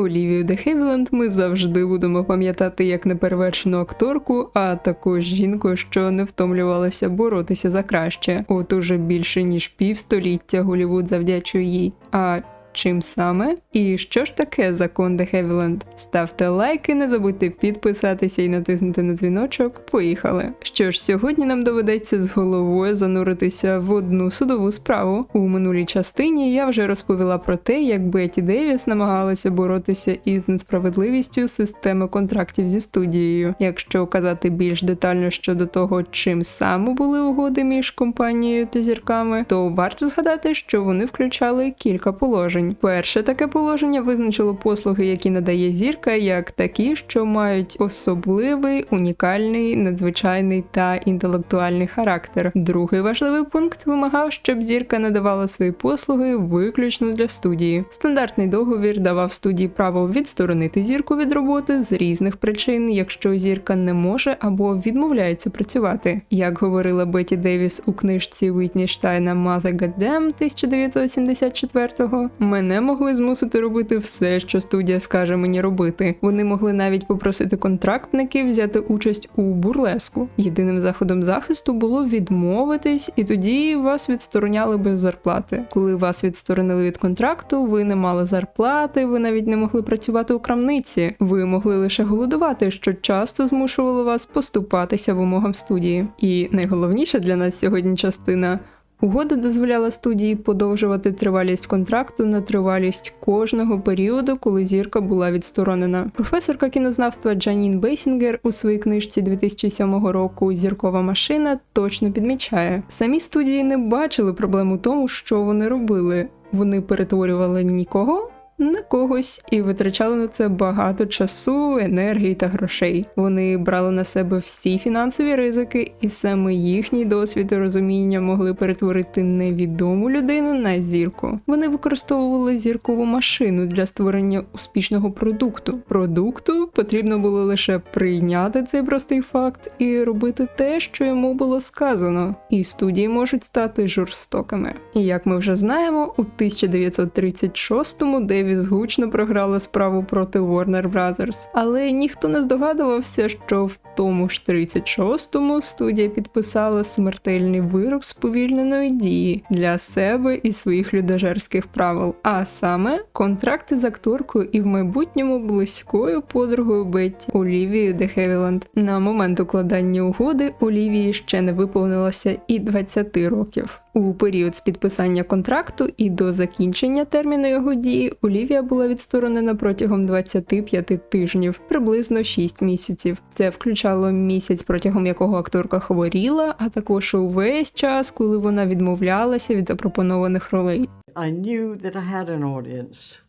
Олівію де Хевіленд ми завжди будемо пам'ятати як неперевершену акторку, а також жінку, що не втомлювалася боротися за краще. От уже більше ніж півстоліття Голівуд завдячує їй. А Чим саме? І що ж таке закон де Хевіленд? Ставте лайки, не забудьте підписатися і натиснути на дзвіночок. Поїхали. Що ж, сьогодні нам доведеться з головою зануритися в одну судову справу. У минулій частині я вже розповіла про те, як Бетті Девіс намагалася боротися із несправедливістю системи контрактів зі студією. Якщо казати більш детально щодо того, чим саме були угоди між компанією та зірками, то варто згадати, що вони включали кілька положень. Перше таке положення визначило послуги, які надає зірка, як такі, що мають особливий, унікальний, надзвичайний та інтелектуальний характер. Другий важливий пункт вимагав, щоб зірка надавала свої послуги виключно для студії. Стандартний договір давав студії право відсторонити зірку від роботи з різних причин, якщо зірка не може або відмовляється працювати. Як говорила Бетті Девіс у книжці Вітні Штайна Mother Goddamn 1974-го, мене могли змусити робити все, що студія скаже мені робити. Вони могли навіть попросити контрактників взяти участь у бурлеску. Єдиним заходом захисту було відмовитись, і тоді вас відстороняли без зарплати. Коли вас відсторонили від контракту, ви не мали зарплати, ви навіть не могли працювати у крамниці. Ви могли лише голодувати, що часто змушувало вас поступатися вимогам студії. І найголовніша для нас сьогодні частина. Угода дозволяла студії подовжувати тривалість контракту на тривалість кожного періоду, коли зірка була відсторонена. Професорка кінознавства Джанін Бейсінгер у своїй книжці 2007 року Зіркова машина точно підмічає: самі студії не бачили проблем у тому, що вони робили. Вони перетворювали нікого на когось і витрачали на це багато часу, енергії та грошей. Вони брали на себе всі фінансові ризики, і саме їхній досвід і розуміння могли перетворити невідому людину на зірку. Вони використовували зіркову машину для створення успішного продукту. Продукту потрібно було лише прийняти цей простий факт і робити те, що йому було сказано. І студії можуть стати жорстокими. І як ми вже знаємо, у 1936-му Девіс гучно програла справу проти Warner Brothers. Але ніхто не здогадувався, що в тому ж 36-му студія підписала смертельний вирок сповільненої дії для себе і своїх людожерських правил. А саме контракти з акторкою і в майбутньому близькою подругою Бетті Олівією де Хевіланд. На момент укладання угоди Олівії ще не виповнилося і 20 років. У період з підписання контракту і до закінчення терміну його дії Олівія була відсторонена протягом 25 тижнів, приблизно 6 місяців. Це включало місяць, протягом якого акторка хворіла, а також увесь час, коли вона відмовлялася від запропонованих ролей. I knew that I had an audience,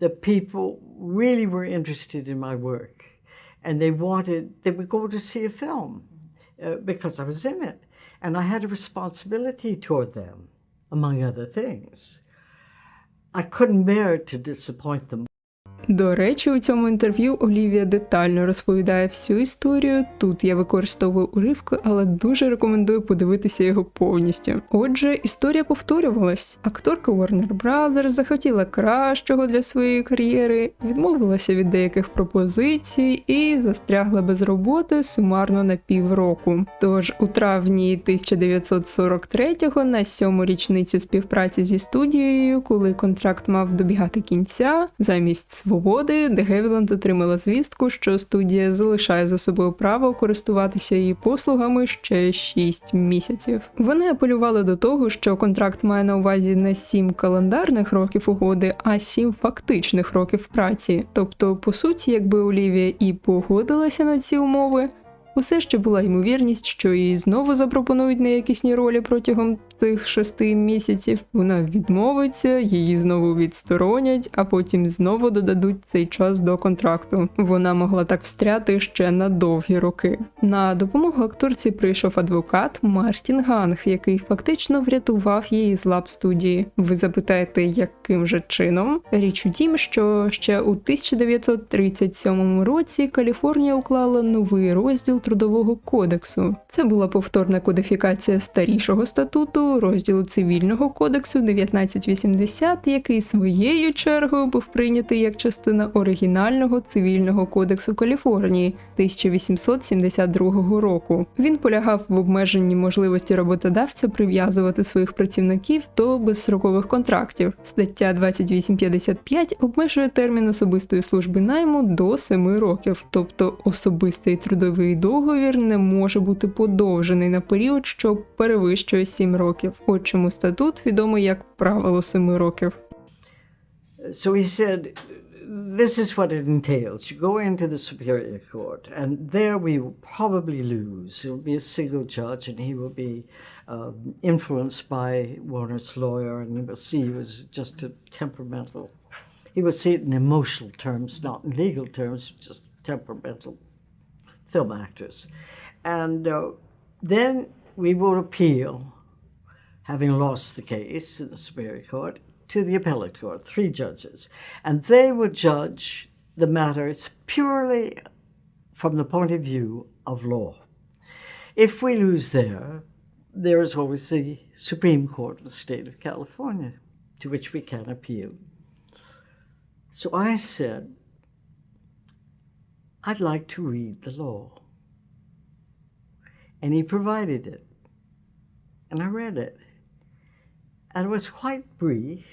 that people really were interested in my work, and they wanted, they would go to see a film uh, because I was in it. And I had a responsibility toward them, among other things. I couldn't bear to disappoint them. До речі, у цьому інтерв'ю Олівія детально розповідає всю історію. Тут я використовую уривки, але дуже рекомендую подивитися його повністю. Отже, історія повторювалась. Акторка Warner Brothers захотіла кращого для своєї кар'єри, відмовилася від деяких пропозицій і застрягла без роботи сумарно на півроку. Тож у травні 1943-го, на сьому річницю співпраці зі студією, коли контракт мав добігати кінця, замість свободи, де Гевіланд отримала звістку, що студія залишає за собою право користуватися її послугами ще 6 місяців. Вони апелювали до того, що контракт має на увазі не 7 календарних років угоди, а 7 фактичних років праці. Тобто, по суті, якби Олівія і погодилася на ці умови. Усе ще була ймовірність, що їй знову запропонують неякісні ролі протягом цих шести місяців. Вона відмовиться, її знову відсторонять, а потім знову додадуть цей час до контракту. Вона могла так встряти ще на довгі роки. На допомогу акторці прийшов адвокат Мартін Ганг, який фактично врятував її з лап студії. Ви запитаєте, яким же чином? Річ у тім, що ще у 1937 році Каліфорнія уклала новий розділ трудового кодексу. Це була повторна кодифікація старішого статуту, розділу цивільного кодексу 1980, який своєю чергою був прийнятий як частина оригінального цивільного кодексу Каліфорнії 1872 року. Він полягав в обмеженні можливості роботодавця прив'язувати своїх працівників до безстрокових контрактів. Стаття 2855 обмежує термін особистої служби найму до 7 років, тобто особистий трудовий договір не може бути подовжений на період, що перевищує 7 років. От чому статут відомий як правило 7 років. So he said, This is what it entails. You go into the Superior Court, and there we will probably lose. It will be a single judge, and he will be um, influenced by Warner's lawyer, and he will see he was just a temperamental. He will see it in emotional terms, not in legal terms, just temperamental film actors. And uh, then we will appeal having lost the case in the Superior Court, to the Appellate Court, three judges. And they would judge the matters purely from the point of view of law. If we lose there, there is always the Supreme Court of the state of California to which we can appeal. So I said, I'd like to read the law. And he provided it. And I read it. And it was quite brief,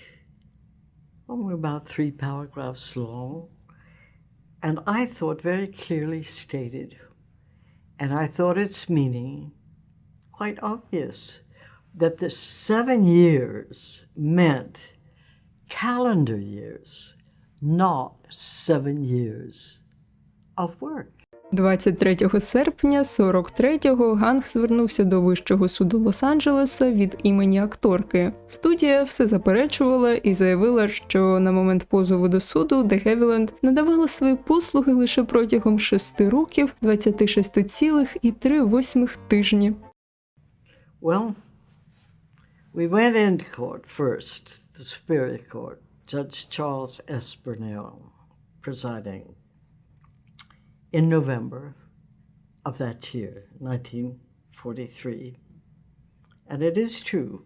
only about three paragraphs long. And I thought very clearly stated, and I thought its meaning quite obvious that the seven years meant calendar years, not seven years of work. 23 серпня 43-го Ганг звернувся до Вищого суду Лос-Анджелеса від імені акторки. Студія все заперечувала і заявила, що на момент позову до суду Де Гевіленд надавала свої послуги лише протягом 6 років 26,3 тижні. Well, we went into court first, the Superior Court, Judge Charles S. Presiding in November of that year, 1943. And it is true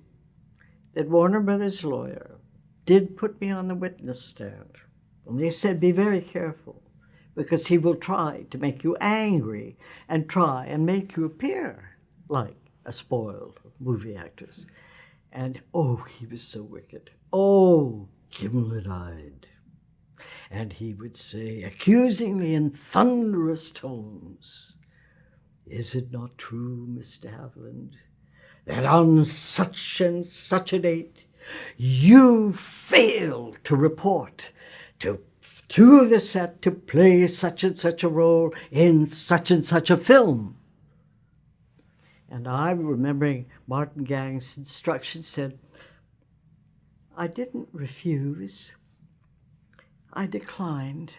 that Warner Brothers' lawyer did put me on the witness stand. And they said, be very careful because he will try to make you angry and try and make you appear like a spoiled movie actress. And oh, he was so wicked. Oh, gimlet eyed. And he would say accusingly in thunderous tones, Is it not true, Mr. Haviland, that on such and such a date you failed to report to to the set to play such and such a role in such and such a film? And I, remembering Martin Gang's instructions, said, I didn't refuse. I declined.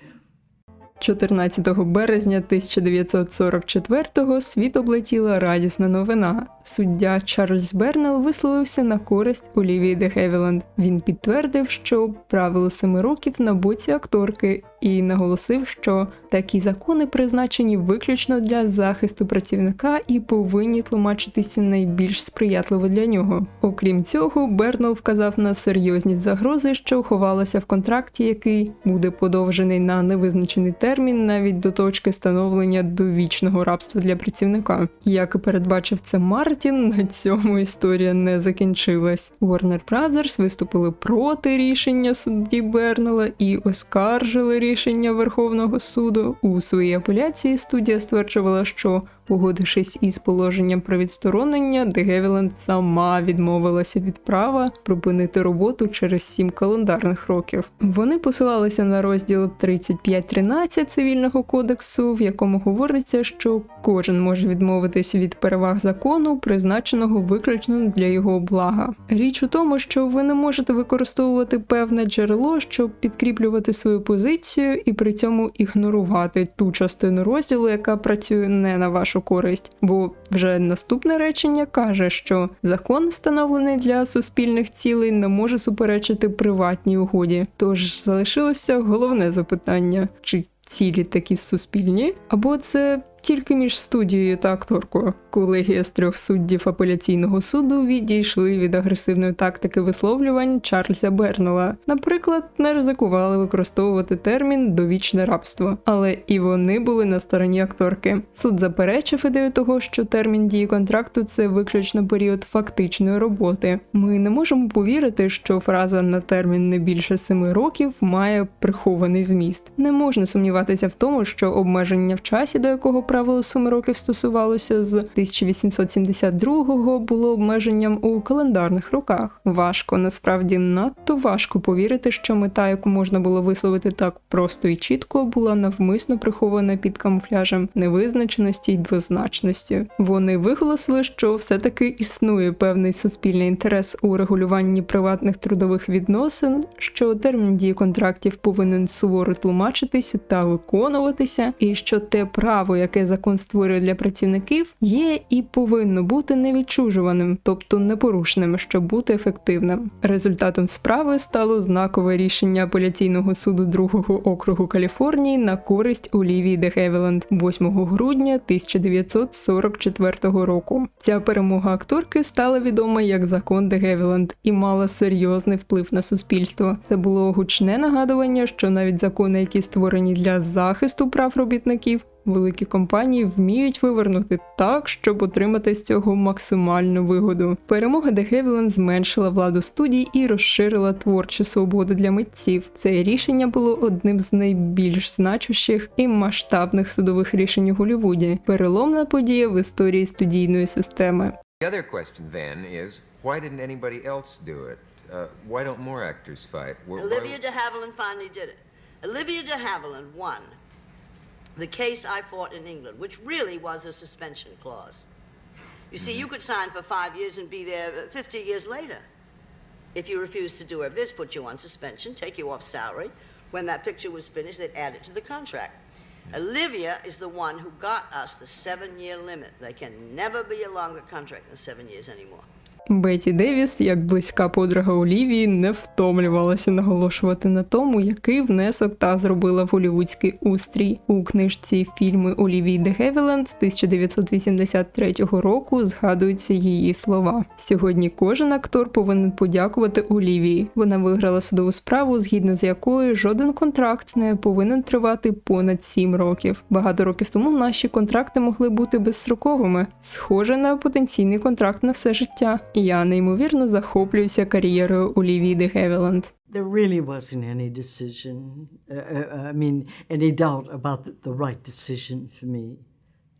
14 березня 1944-го світ облетіла радісна новина. Суддя Чарльз Бернел висловився на користь Олівії де Гевіленд. Він підтвердив, що правило семи років на боці акторки, і наголосив, що такі закони призначені виключно для захисту працівника і повинні тлумачитися найбільш сприятливо для нього. Окрім цього, Бернел вказав на серйозність загрози, що ховалася в контракті, який буде подовжений на невизначений термін навіть до точки становлення довічного рабства для працівника. Як і передбачив це Мартін, на цьому історія не закінчилась. Warner Brothers виступили проти рішення судді Бернела і оскаржили рішення Верховного суду. У своїй апеляції студія стверджувала, що Погодившись із положенням про відсторонення, Де Гевіленд сама відмовилася від права припинити роботу через сім календарних років. Вони посилалися на розділ 35.13 цивільного кодексу, в якому говориться, що кожен може відмовитись від переваг закону, призначеного виключно для його блага. Річ у тому, що ви не можете використовувати певне джерело, щоб підкріплювати свою позицію і при цьому ігнорувати ту частину розділу, яка працює не на вашу користь. Бо вже наступне речення каже, що закон, встановлений для суспільних цілей, не може суперечити приватній угоді. Тож залишилося головне запитання: чи цілі такі суспільні, або це тільки між студією та акторкою. Колегія з трьох суддів апеляційного суду відійшли від агресивної тактики висловлювань Чарльза Бернела. Наприклад, не ризикували використовувати термін довічне рабство, але і вони були на стороні акторки. Суд заперечив ідею того, що термін дії контракту це виключно період фактичної роботи. Ми не можемо повірити, що фраза на термін не більше семи років має прихований зміст. Не можна сумніватися в тому, що обмеження в часі, до якого правило семи років стосувалося з 1872-го, було обмеженням у календарних роках. Важко, насправді надто важко повірити, що мета, яку можна було висловити так просто і чітко, була навмисно прихована під камуфляжем невизначеності й двозначності. Вони виголосили, що все-таки існує певний суспільний інтерес у регулюванні приватних трудових відносин, що термін дії контрактів повинен суворо тлумачитися та виконуватися, і що те право, яке закон створює для працівників, є і повинно бути невідчужуваним, тобто непорушним, щоб бути ефективним. Результатом справи стало знакове рішення апеляційного суду другого округу Каліфорнії на користь Олівії де Гевіленд 8 грудня 1944 року. Ця перемога акторки стала відома як закон де Гевіленд і мала серйозний вплив на суспільство. Це було гучне нагадування, що навіть закони, які створені для захисту прав робітників, великі компанії вміють вивернути так, щоб отримати з цього максимальну вигоду. Перемога де Гевіленд зменшила владу студій і розширила творчу свободу для митців. Це рішення було одним з найбільш значущих і масштабних судових рішень у Голлівуді. Переломна подія в історії студійної системи. The other question then is why didn't anybody else do it? Uh, why don't more actors fight? Why- why- Olivia de Havilland finally did it. Olivia de Havilland won the case I fought in England, which really was a suspension clause. You see, you could sign for five years and be there uh, 50 years later. If you refused to do this put you on suspension, take you off salary. When that picture was finished, they'd add it to the contract. Olivia is the one who got us the seven year limit. There can never be a longer contract than seven years anymore. Беті Девіс, як близька подруга Олівії, не втомлювалася наголошувати на тому, який внесок та зробила в голівудський устрій. У книжці фільми Олівії де Гевіленд з 1983 року згадуються її слова. Сьогодні кожен актор повинен подякувати Олівії. Вона виграла судову справу, згідно з якою жоден контракт не повинен тривати понад сім років. Багато років тому наші контракти могли бути безстроковими, схоже на потенційний контракт на все життя. І я неймовірно захоплююся кар'єрою Олівії де Гевіленд. There really wasn't any decision, uh, uh, I mean, any doubt about the, the right decision for me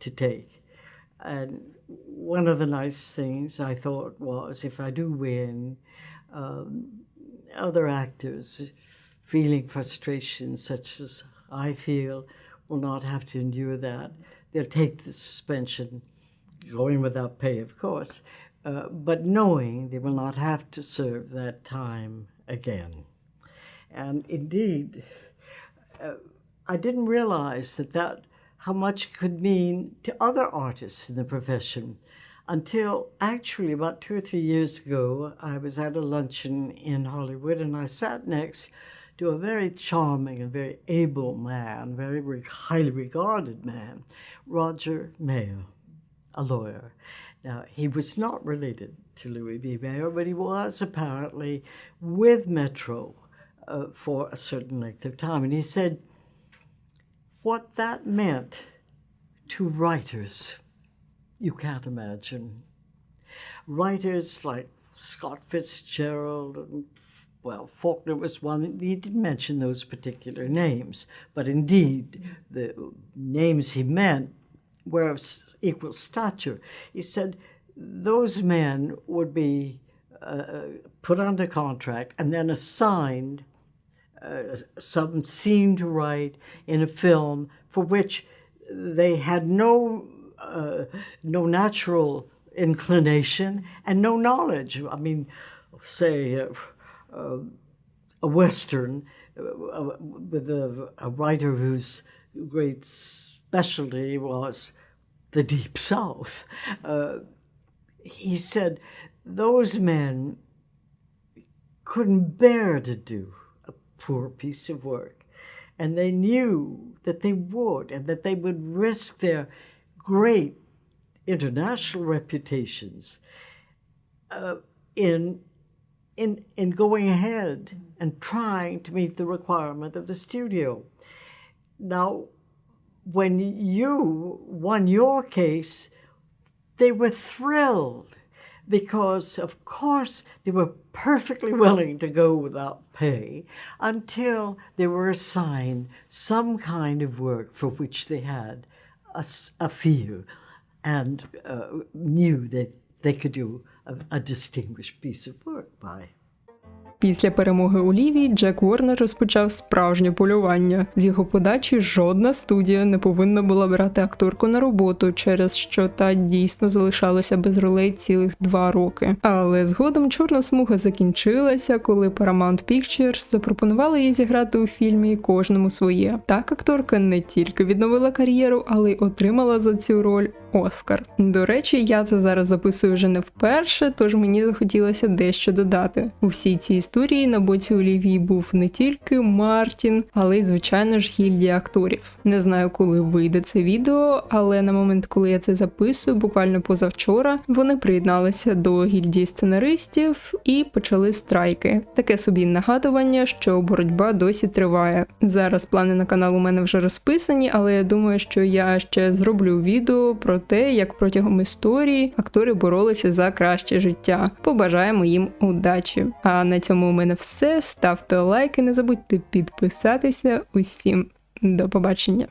to take. And one of the nice things I thought was if I do win, um, other actors feeling frustration such as I feel will not have to endure that. They'll take the suspension, going without pay, of course, uh, but knowing they will not have to serve that time again. And indeed, uh, I didn't realize that that how much could mean to other artists in the profession until actually about two or three years ago, I was at a luncheon in Hollywood and I sat next to a very charming and very able man, very highly regarded man, Roger Mayer, a lawyer. Now, he was not related to Louis B. Mayer, but he was apparently with Metro uh, for a certain length of time. And he said, what that meant to writers, you can't imagine. Writers like Scott Fitzgerald and well, Faulkner was one. He didn't mention those particular names, but indeed, the names he meant were of equal stature. He said those men would be uh, put under contract and then assigned uh, some scene to write in a film for which they had no uh, no natural inclination and no knowledge. I mean, say uh, uh, a western uh, with a, a writer whose great specialty was the deep south. Uh, he said those men couldn't bear to do a poor piece of work. And they knew that they would, and that they would risk their great international reputations uh, in, in, in going ahead and trying to meet the requirement of the studio. Now, when you won your case, they were thrilled because, of course, they were perfectly willing to go without pay until they were assigned some kind of work for which they had a, a feel and uh, knew that they could do a, a distinguished piece of work by. Після перемоги у Лівії Джек Ворнер розпочав справжнє полювання. З його подачі жодна студія не повинна була брати акторку на роботу, через що та дійсно залишалася без ролей цілих два роки. Але згодом чорна смуга закінчилася, коли Paramount Pictures запропонували їй зіграти у фільмі кожному своє. Так акторка не тільки відновила кар'єру, але й отримала за цю роль Оскар. До речі, я це зараз записую вже не вперше, тож мені захотілося дещо додати. У всій цій історії на боці Олівії був не тільки Мартін, але й звичайно ж гільдія акторів. Не знаю, коли вийде це відео, але на момент, коли я це записую, буквально позавчора, вони приєдналися до гільдії сценаристів і почали страйки. Таке собі нагадування, що боротьба досі триває. Зараз плани на канал у мене вже розписані, але я думаю, що я ще зроблю відео про те, як протягом історії актори боролися за краще життя. Побажаємо їм удачі. А на цьому у мене все. Ставте лайки, не забудьте підписатися. Усім до побачення.